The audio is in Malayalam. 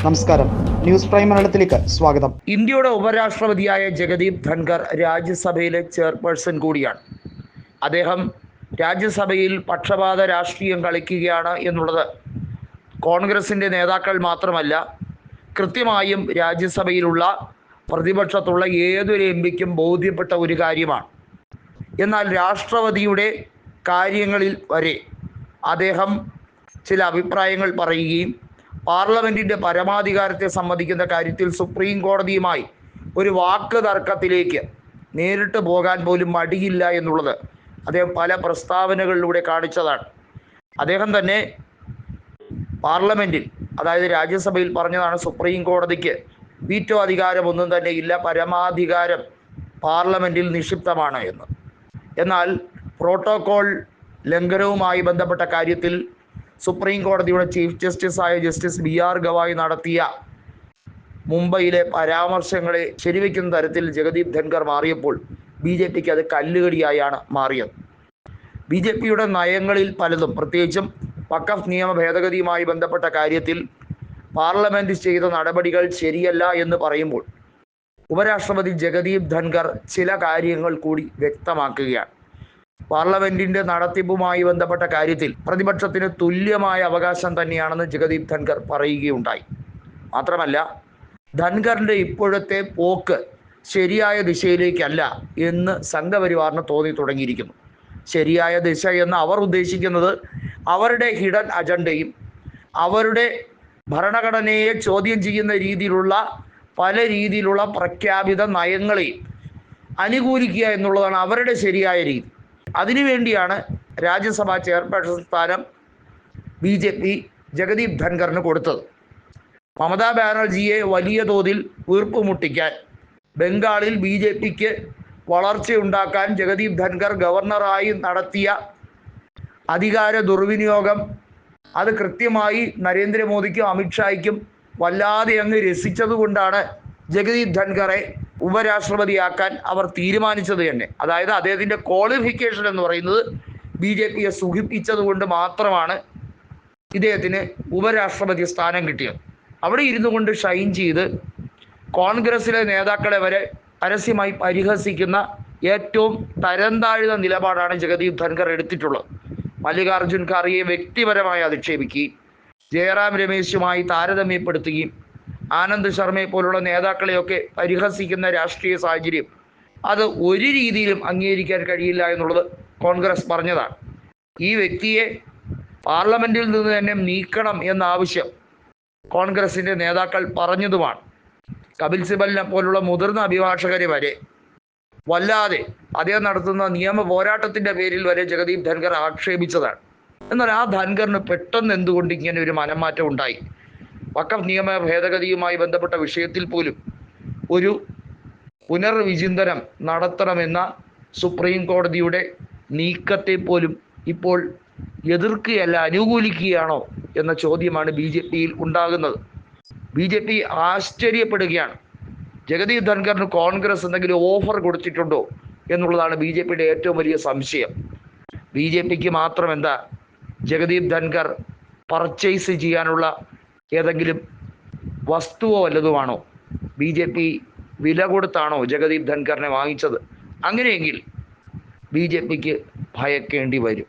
നമസ്കാരം. ന്യൂസ് പ്രൈം മലയാളത്തിലേക്ക് സ്വാഗതം. ഇന്ത്യയുടെ ഉപരാഷ്ട്രപതിയായ ജഗദീപ് ധൻഖർ രാജ്യസഭയിലെ ചെയർപേഴ്സൺ കൂടിയാണ്. അദ്ദേഹം രാജ്യസഭയിൽ പക്ഷപാത രാഷ്ട്രീയം കളിക്കുകയാണ് എന്നുള്ളത് കോൺഗ്രസിന്റെ നേതാക്കൾ മാത്രമല്ല കൃത്യമായും രാജ്യസഭയിലുള്ള പ്രതിപക്ഷത്തുള്ള ഏതൊരു എം പിക്കും ബോധ്യപ്പെട്ട ഒരു കാര്യമാണ്. എന്നാൽ രാഷ്ട്രപതിയുടെ കാര്യങ്ങളിൽ വരെ അദ്ദേഹം ചില അഭിപ്രായങ്ങൾ പറയുകയും പാർലമെന്റിന്റെ പരമാധികാരത്തെ സംബന്ധിക്കുന്ന കാര്യത്തിൽ സുപ്രീം കോടതിയുമായി ഒരു വാക്ക് തർക്കത്തിലേക്ക് നേരിട്ട് പോകാൻ പോലും മടിയില്ല എന്നുള്ളത് അദ്ദേഹം പല പ്രസ്താവനകളിലൂടെ കാണിച്ചതാണ്. അദ്ദേഹം തന്നെ പാർലമെന്റിൽ അതായത് രാജ്യസഭയിൽ പറഞ്ഞതാണ് സുപ്രീം കോടതിക്ക് വീറ്റോ അധികാരം ഒന്നും തന്നെ ഇല്ല പരമാധികാരം പാർലമെന്റിൽ നിക്ഷിപ്തമാണ് എന്ന്. എന്നാൽ പ്രോട്ടോകോൾ ലംഘനവുമായി ബന്ധപ്പെട്ട കാര്യത്തിൽ സുപ്രീം കോടതിയുടെ ചീഫ് ജസ്റ്റിസായ ജസ്റ്റിസ് ബി ആർ ഗവായ് നടത്തിയ മുംബൈയിലെ പരാമർശങ്ങളെ ശരിവെക്കുന്ന തരത്തിൽ ജഗദീപ് ധൻഖർ മാറിയപ്പോൾ ബി ജെ പിക്ക് അത് കല്ലുകടിയായാണ് മാറിയത്. ബി ജെ പിയുടെ നയങ്ങളിൽ പലതും പ്രത്യേകിച്ചും വഖഫ് നിയമ ഭേദഗതിയുമായി ബന്ധപ്പെട്ട കാര്യത്തിൽ പാർലമെന്റ് ചെയ്ത നടപടികൾ ശരിയല്ല എന്ന് പറയുമ്പോൾ ഉപരാഷ്ട്രപതി ജഗദീപ് ധൻഖർ ചില കാര്യങ്ങൾ കൂടി വ്യക്തമാക്കുകയാണ്. പാർലമെന്റിന്റെ നടത്തിപ്പുമായി ബന്ധപ്പെട്ട കാര്യത്തിൽ പ്രതിപക്ഷത്തിന് തുല്യമായ അവകാശം തന്നെയാണെന്ന് ജഗദീപ് ധൻഖർ പറയുകയുണ്ടായി. മാത്രമല്ല ധൻഖറിന്റെ ഇപ്പോഴത്തെ പോക്ക് ശരിയായ ദിശയിലേക്കല്ല എന്ന് സംഘപരിവാറിന് തോന്നി തുടങ്ങിയിരിക്കുന്നു. ശരിയായ ദിശ എന്ന് അവർ ഉദ്ദേശിക്കുന്നത് അവരുടെ ഹിഡൻ അജണ്ടയും അവരുടെ ഭരണഘടനയെ ചോദ്യം ചെയ്യുന്ന രീതിയിലുള്ള പല രീതിയിലുള്ള പ്രഖ്യാപിത നയങ്ങളെയും അനുകൂലിക്കുക എന്നുള്ളതാണ് അവരുടെ ശരിയായ രീതി. അതിനുവേണ്ടിയാണ് രാജ്യസഭാ ചെയർപേഴ്സൺ സ്ഥാനം ബി ജെ പി ജഗദീപ് ധൻഖറിന് കൊടുത്തത്. മമതാ ബാനർജിയെ വലിയ തോതിൽ വീർപ്പുമുട്ടിക്കാൻ ബംഗാളിൽ ബി ജെ പിക്ക് വളർച്ചയുണ്ടാക്കാൻ ജഗദീപ് ധൻഖർ ഗവർണറായി നടത്തിയ അധികാര ദുർവിനിയോഗം അത് കൃത്യമായി നരേന്ദ്രമോദിക്കും അമിത്ഷായ്ക്കും വല്ലാതെ അങ്ങ് രസിച്ചതുകൊണ്ടാണ് ജഗദീപ് ധൻഖറെ ഉപരാഷ്ട്രപതിയാക്കാൻ അവർ തീരുമാനിച്ചത് തന്നെ. അതായത് അദ്ദേഹത്തിന്റെ ക്വാളിഫിക്കേഷൻ എന്ന് പറയുന്നത് ബി ജെ പിയെ സുഖിപ്പിച്ചത് കൊണ്ട് മാത്രമാണ് ഇദ്ദേഹത്തിന് ഉപരാഷ്ട്രപതി സ്ഥാനം കിട്ടിയത്. അവിടെ ഇരുന്നു കൊണ്ട് ഷൈൻ ചെയ്ത് കോൺഗ്രസിലെ നേതാക്കളെ വരെ പരസ്യമായി പരിഹസിക്കുന്ന ഏറ്റവും തരം താഴ്ന്ന നിലപാടാണ് ജഗദീപ് ധൻഖർ എടുത്തിട്ടുള്ളത്. മല്ലികാർജുൻ ഖാർഗെയെ വ്യക്തിപരമായി അധിക്ഷേപിക്കുകയും ജയറാം രമേശുമായി താരതമ്യപ്പെടുത്തുകയും ആനന്ദ് ശർമ്മയെ പോലുള്ള നേതാക്കളെയൊക്കെ പരിഹസിക്കുന്ന രാഷ്ട്രീയ സാഹചര്യം അത് ഒരു രീതിയിലും അംഗീകരിക്കാൻ കഴിയില്ല എന്നുള്ളത് കോൺഗ്രസ് പറഞ്ഞതാണ്. ഈ വ്യക്തിയെ പാർലമെന്റിൽ നിന്ന് തന്നെ നീക്കണം എന്ന ആവശ്യം കോൺഗ്രസിന്റെ നേതാക്കൾ പറഞ്ഞതുമാണ്. കപിൽ സിബലിനെ പോലുള്ള മുതിർന്ന അഭിഭാഷകരെ വരെ വല്ലാതെ അദ്ദേഹം നടത്തുന്ന നിയമ പോരാട്ടത്തിന്റെ പേരിൽ വരെ ജഗദീപ് ധൻഖർ ആക്ഷേപിച്ചതാണ്. എന്നാൽ ആ ധൻഖറിന് പെട്ടെന്ന് എന്തുകൊണ്ട് ഇങ്ങനെ ഒരു മനംമാറ്റം ഉണ്ടായി? വഖഫ് നിയമ ഭേദഗതിയുമായി ബന്ധപ്പെട്ട വിഷയത്തിൽ പോലും ഒരു പുനർവിചിന്തനം നടത്തണമെന്ന സുപ്രീം കോടതിയുടെ നീക്കത്തെ പോലും ഇപ്പോൾ എതിർക്കുകയല്ല അനുകൂലിക്കുകയാണോ എന്ന ചോദ്യമാണ് ബി ജെ പിയിൽ ഉണ്ടാകുന്നത്. ബി ജെ പി ആശ്ചര്യപ്പെടുകയാണ്. ജഗദീപ് ധൻഖറിന് കോൺഗ്രസ് എന്തെങ്കിലും ഓഫർ കൊടുത്തിട്ടുണ്ടോ എന്നുള്ളതാണ് ബി ജെ പിയുടെ ഏറ്റവും വലിയ സംശയം. ബി ജെ പിക്ക് മാത്രം എന്താ ജഗദീപ് ധൻഖർ പർച്ചേസ് ചെയ്യാനുള്ള ഏതെങ്കിലും വസ്തുവോ വല്ലതുമാണോ ബി ജെ പി വില കൊടുത്താണോ ജഗദീപ് ധൻഖറിനെ വാങ്ങിച്ചത്? അങ്ങനെയെങ്കിൽ ബി ജെ പിക്ക് ഭയക്കേണ്ടി വരും.